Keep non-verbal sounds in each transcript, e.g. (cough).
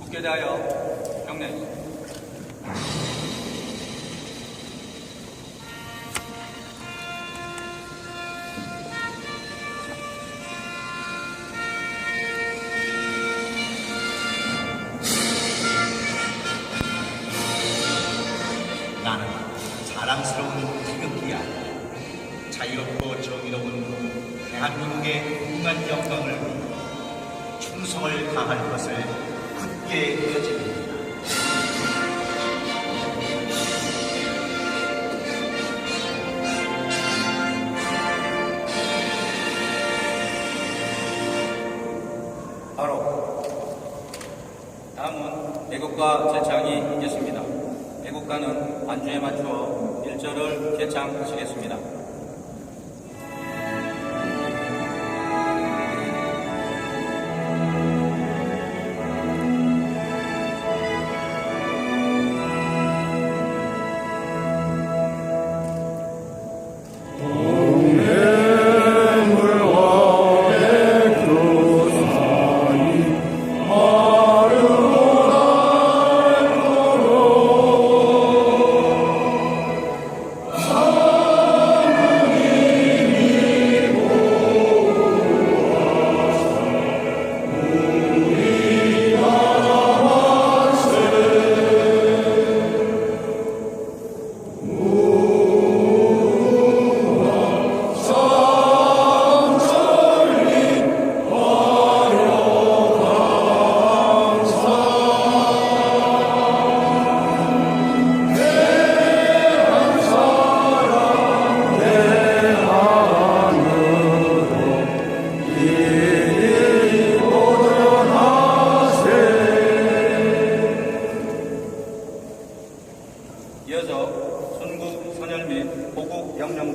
국교에 대하여 애국가 제창이 있겠습니다. 애국가는 반주에 맞추어 1절을 개창하시겠습니다.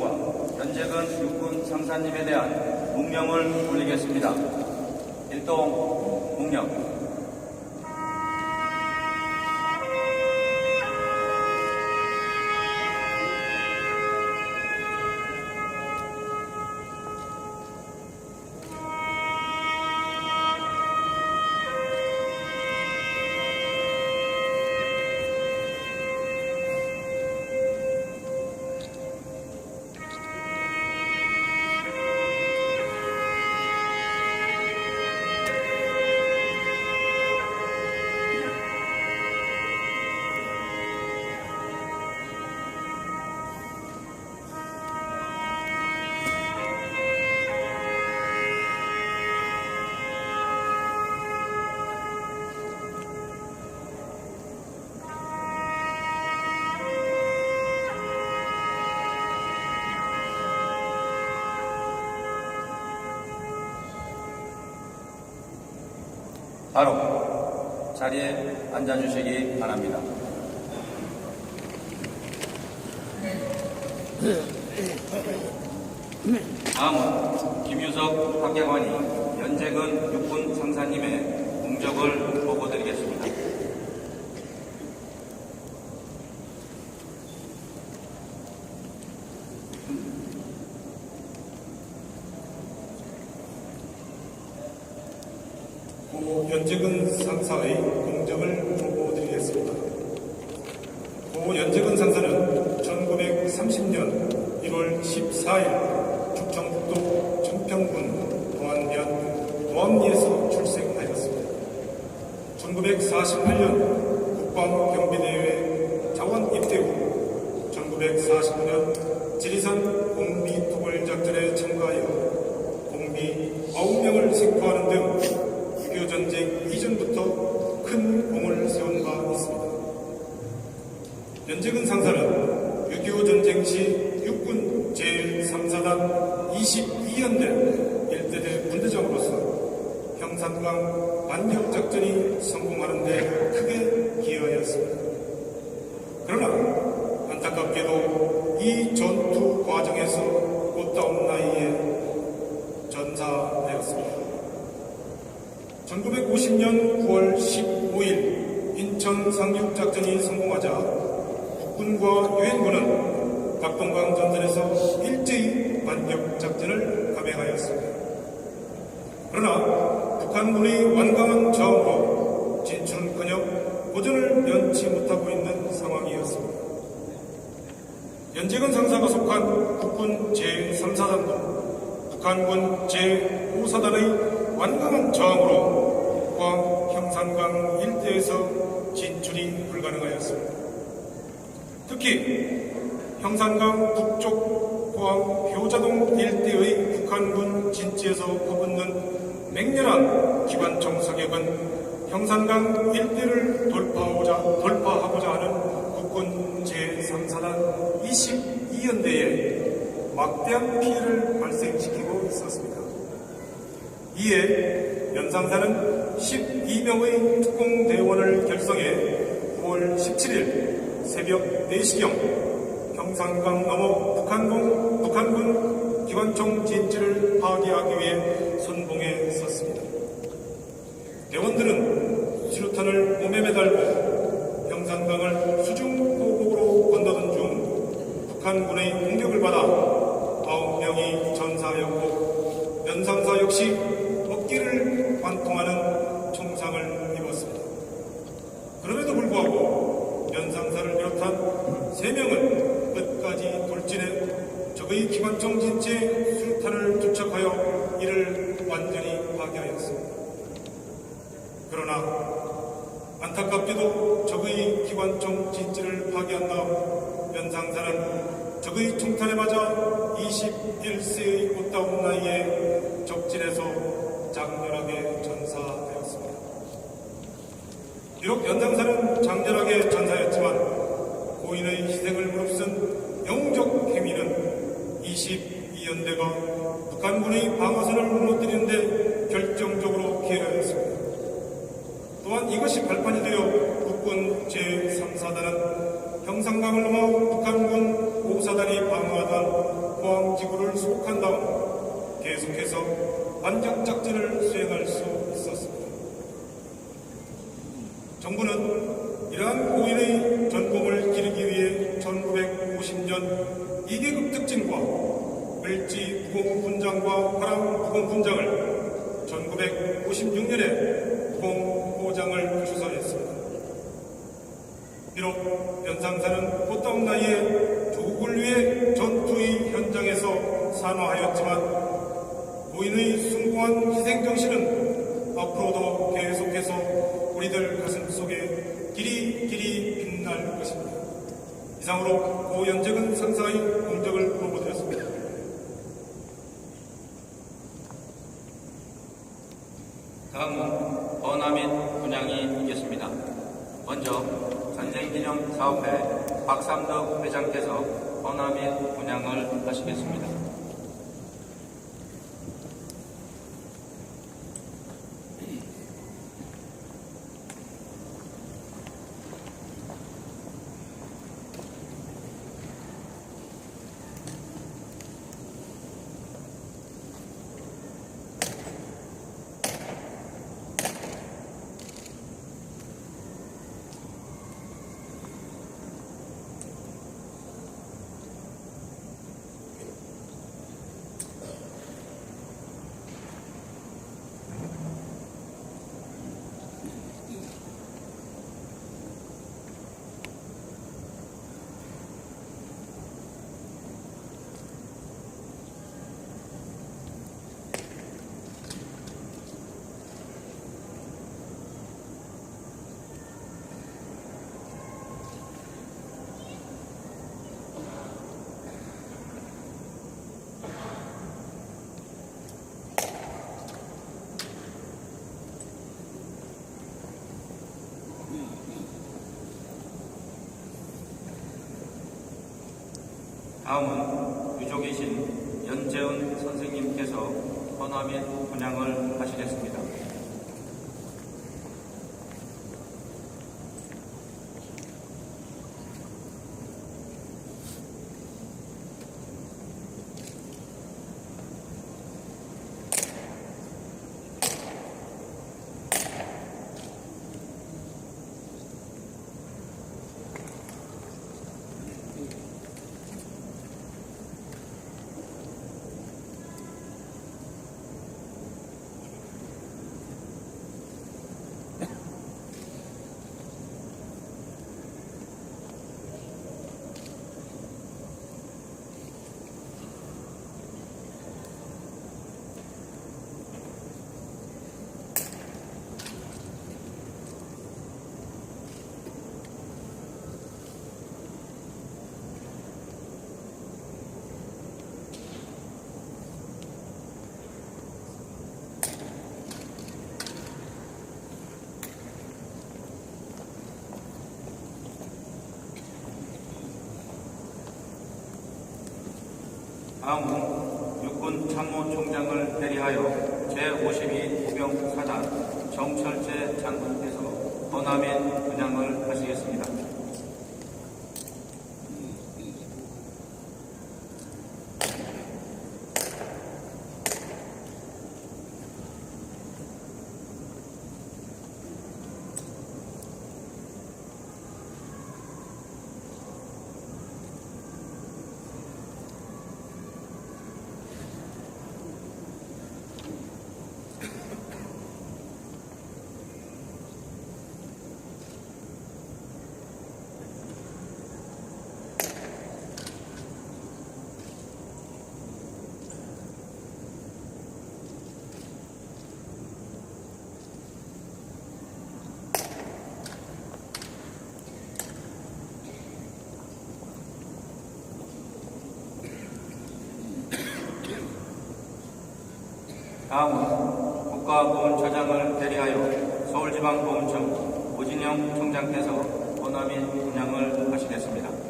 영령과 연재근 육군 상사님에 대한 묵념을 올리겠습니다. 일동 묵념. 바로 자리에 앉아주시기 바랍니다. 다음은 김유석 학계관이 연재근 육군 상사님의 공적을 보고드리겠습니다. 고 연재근 상사의 공적을 보고드리겠습니다. 고 연재근 상사는 1930년 1월 14일 충청북도 청평군 동안면 동암리에서 출생하였습니다. 1948년 국방경비대회 자원 입대 후 1949년 지리산 공비 토벌작전에 참가하여 공비 9명을 생포하는 등 연재근 상사는 6.25 전쟁 시 육군 제3사단 22연대 일대대 분대장으로서 형산강 반격작전이 성공하는 데 크게 기여하였습니다. 그러나 안타깝게도 이 전투 과정에서 꽃다운 나이에 전사되었습니다. 1950년 9월 15일 인천 상륙작전이 성공하자 국 군과 유엔군은 낙동강 전선에서 일제히 반격 작전을 감행하였습니다. 그러나 북한군의 완강한 저항으로 진출은커녕 보전을 면치 못하고 있는 상황이었습니다. 연재근 상사가 속한 국군 제3사단도 북한군 제5사단의 완강한 저항으로 포항 형산강 일대에서 진출이 불가능하였습니다. 특히 형산강 북쪽 포항 효자동 일대의 북한군 진지에서 퍼붓는 맹렬한 기관총 사격은 형산강 일대를 돌파하고자, 돌파하고자 하는 국군 제3사단 22연대에 막대한 피해를 발생시키고 있었습니다. 이에 연상사는 12명의 특공대원을 결성해 9월 17일 새벽 4시경 경산강 넘어 북한군, 북한군 기관총 진지를 파괴하기 위해 선봉에 섰습니다. 대원들은 수류탄을 몸에 매달고 경산강을 수중포곡으로 건너던 중 북한군의 공격을 받아 9명이 전사하였고 연상사 역시 어깨를 관통하는 총상을 입었습니다. 그럼에도 불구하고 연상사를 비롯한 3명은 끝까지 돌진해 적의 기관총 진지에 수류탄을 투척하여 이를 완전히 파괴하였습니다. 그러나 안타깝게도 적의 기관총 진지를 파괴한 다음 총탄에 맞아 21세의 꽃다운 나이에 적진에서 장렬하게 전사하였습니다. 비록 연장사는 장렬하게 전사했지만 고인의 희생을 무릅쓴 영웅적 행위는 22연대가 북한군의 방어선을 무너뜨리는데 결정적으로 기여하였습니다. 또한 이것이 발판이 되어 국군 제3사단은 형상강을 넘어 북한군 5사단이 방어하던 포항지구를 수복한 다음 계속해서 반격 작전을 수행할 수 있었습니다. 정부는 이러한 고인의 전공을 기리기 위해 1950년 2계급 특진과 을지 부공군장과 화랑 부공군장을 1956년에 부공호장을 주선했습니다. 비록 연상사는 꽃다운 나이에 조국을 위해 전투의 현장에서 산화하였지만 고인의 숭고한 희생정신은 앞으로도 계속해서 우리들 가슴 속에 길이 길이 빛날 것입니다. 이상으로 고 연재근 상사의 공적을 보고드렸습니다. 다음은 번화 및 분양이 있겠습니다. 먼저 전쟁기념 사업회 박삼덕 회장께서 번화 및 분양을 하시겠습니다. 다음은 유족이신 연재은 선생님께서 번화 및 분양을 하시겠습니다. 참모총장을 대리하여 제52 보병 사단 정철재 장군께서 허남인 분양을 하시겠습니다. 다음은 국가보훈처장을 대리하여 서울지방보훈청 오진영 청장께서 원어민 분양을 하시겠습니다.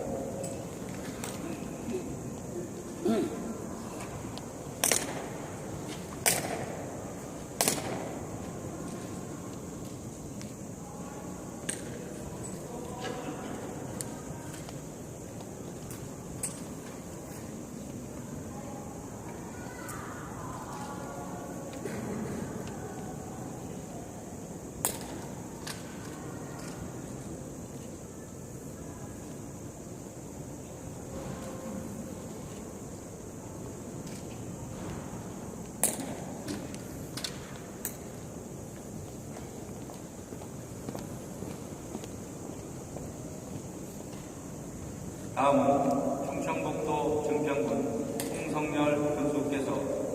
다음은 충청북도 증평군 홍성열 군수께서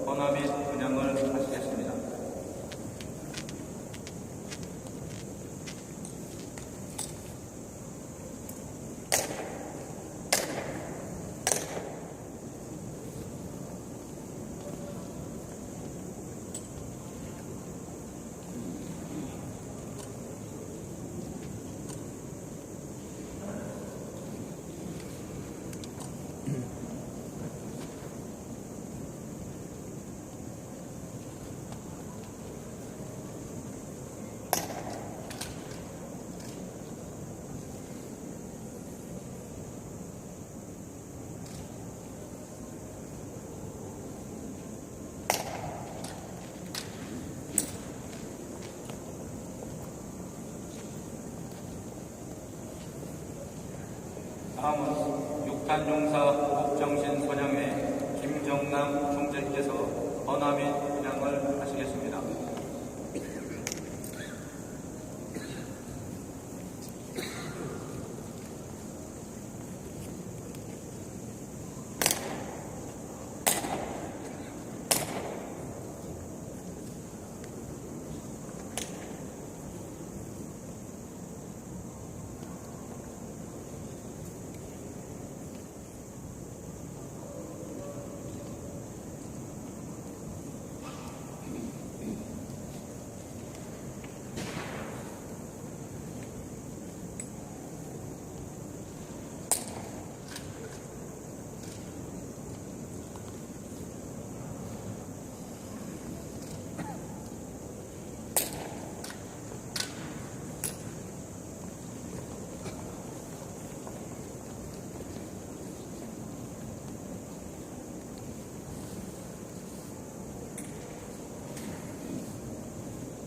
헌화및 분양을 하시겠습니다. 다음은 육탄용사 국정신 선양회 김정남 총재께서 헌화및 분양을 하시겠습니다.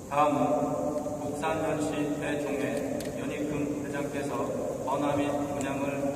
다음은 국산연시 대종회 연익금 회장께서 헌화 및 분양을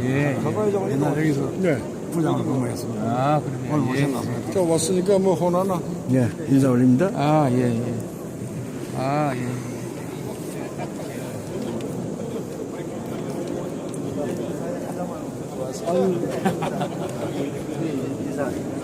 예, 옛날 여기서 네. 부장을 근무했습니다. 아, 그러네요. 오늘 오셨나 봐요. 저 왔으니까 뭐 혼하나? 예, 인사 올립니다. 아, 예, 예. 아, 예. 대장님하 (laughs)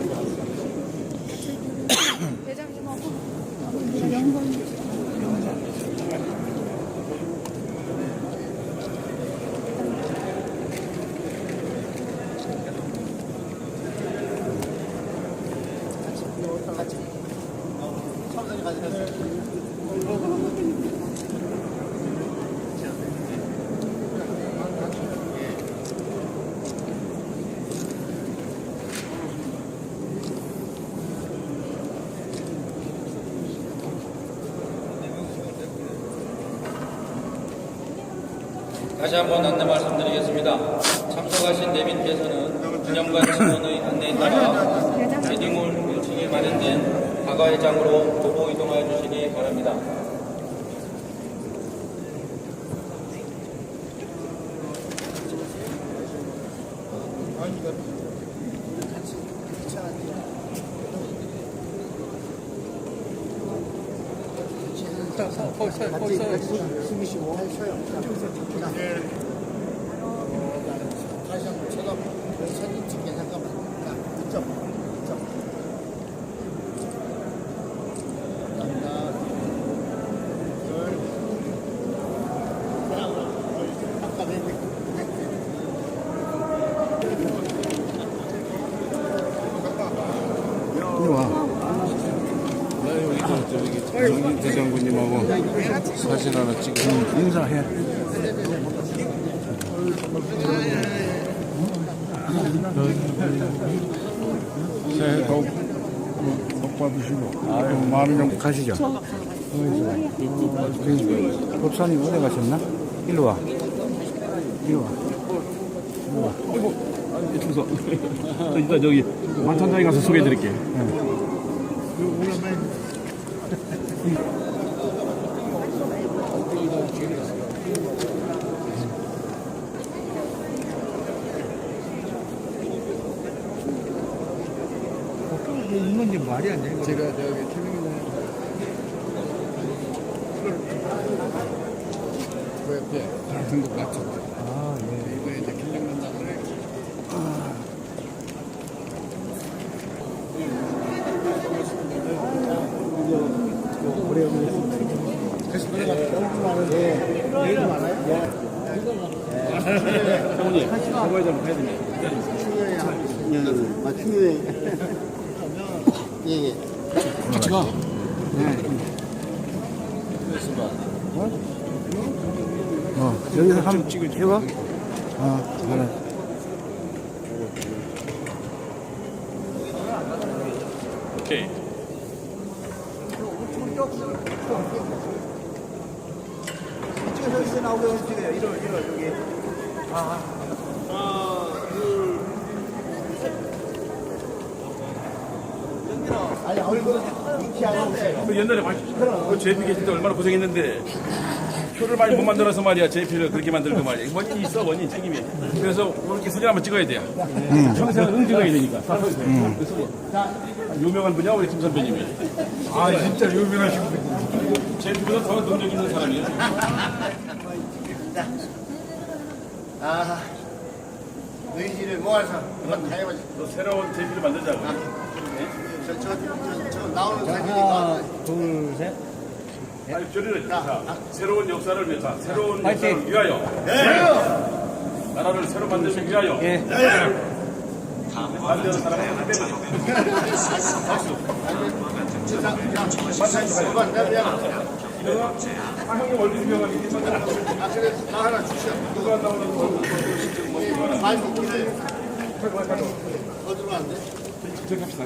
다시 한번 안내 말씀드리겠습니다. 참석하신 내빈께서는 기념관 직원의 안내에 따라 패딩홀 1층에 마련된 다가회장으로 도로 이동하여 주시기 바랍니다. 다시 한번 쳐다봐. 사진 찍게 잠깐만. 자, 이쪽, 이쪽. 감사합니다. 둘. 하나, 둘. 아까 내 이리 와. 정진 대장군님하고 사진 하나 찍고 인사해. 새해 복, 복 받으시고, 좀 마음 좀 가시죠. 그 법사님 어디 가셨나? 일로 와. 일로 와. 충성. 일단 저기 만찬장에 가서 소개해 드릴게. 이건지 말이 안 되는 거 제가 저기 television 그 등록 맞췄죠. 아, 예. 이번에 이제 길령문장을 그래서 노래가 너무 많은데 내일 많아요? 장군님, 사과회장 가야 됩니다. 맞춤에. 예, 예. 같이 가. 어, 여기서 한번 찍을 해봐. 어, 알아. 오케이. 이쪽에서 있어 나오게 찍어요. 이럴, 이럴, 여기. 아니, 얼굴은 위치 안. 그 옛날에 그 JP 계실 때 얼마나 고생했는데 표를 많이 못 만들어서 말이야. JP를 그렇게 만들고 말이야. 원인이 있어 원인 책임이 그래서 그렇게 사진 한번 찍어야 돼요. 평생 응징해야 되니까. 그래서 뭐, 유명한 분이야 우리 김 선배님이. 아 진짜 유명하신 분 JP보다 더 능력 있는 사람이에요. 아, 의지를 모아서 한번 다 해보자. 또 새로운 JP를 만들자고. 저, 저, 저, 저 나오는 사진이 막 둘, 셋. 아니 저리를 자 새로운 역사를 위해서 새로운 역사를 위하여. 나라를 새로 만드기 위하여. 반대하는 사람은 안아 형님 유명하게 김만들 아, 그래, 다 하나 주시오. 누가 나오는 거. 어디로 안 돼? 저기 합시다